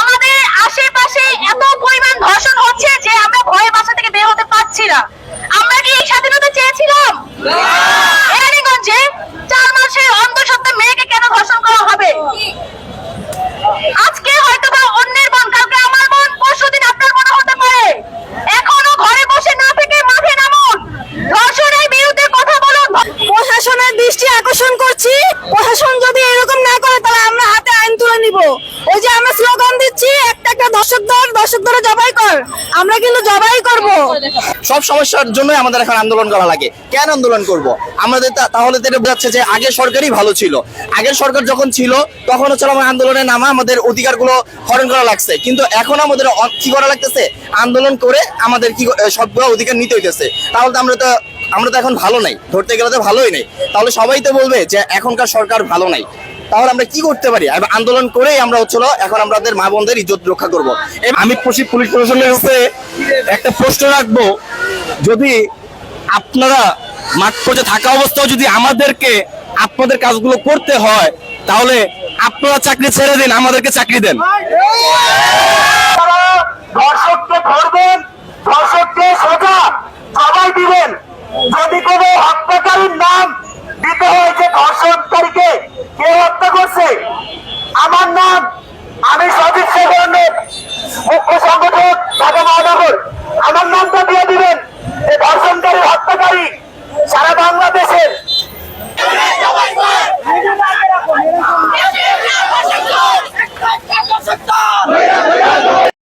আমাদের আশেপাশে এত পরিমাণ ধর্ষণ হচ্ছে যে আমরা ভয়ে বাসা থেকে বের হতে পারছি না। আমরা কি এই স্বাধীনতা চেয়েছিলাম? চার মাসের অন্তঃসত্ত্বা মেয়েকে কেন ধর্ষণ করা হবে? আজকে হয়তো বা অন্যের বোন কালকে আমার বোন পরশু আপনার মনে হতে পারে। এখনও ঘরে বসে না থেকে মাঠে নামুন। ধর্ষণের বিরুদ্ধে কথা বলুন। প্রশাসনের দৃষ্টি আকর্ষণ করছি। প্রশাসন যদি এরকম না করে, তাহলে আমরা হাতে আইন তুলে নিব। ওই যে আমরা দর্শক ধর দর্শক ধরে জবাই কর। আমরা কিন্তু জবাই করব। সব সমস্যার জন্য আমাদের এখন আন্দোলন করা লাগে। কেন আন্দোলন করব? আমাদের তাহলে তো বোঝাচ্ছে যে আগের সরকারই ভালো ছিল। আগের সরকার যখন ছিল, তখন হচ্ছে আমার আন্দোলনে নামা আমাদের অধিকারগুলো হরণ করা লাগছে। কিন্তু এখন আমাদের কি করা লাগতেছে? আন্দোলন করে আমাদের কি সবগুলো অধিকার নিতে হইতেছে। তাহলে তো আমরা তো আমরা তো এখন ভালো নাই। ধরতে গেলে তো ভালোই নাই। তাহলে সবাই তো বলবে যে এখনকার সরকার ভালো নাই। তাহলে আমরা কি করতে পারি? আন্দোলন করেই আমরা হচ্ছিল এখন আমাদের মা বোনদের ইজ্জত রক্ষা করব। আমি পুলিশ প্রশাসনের কাছে একটা প্রশ্ন রাখব। যদি আপনারা মাঠ পর্যায়ে থাকা অবস্থাও যদি আমাদেরকে আপনাদের কাজগুলো করতে হয়, তাহলে আপনারা চাকরি ছেড়ে দিন, আমাদেরকে চাকরি দেন। আমি সজিৎ শেখর মুখ্য সংগঠক ঢাকা মহানগর। আমার নামটা দিয়ে দিবেন। যে ধর্ষণকারী, হত্যাকারী সারা বাংলাদেশের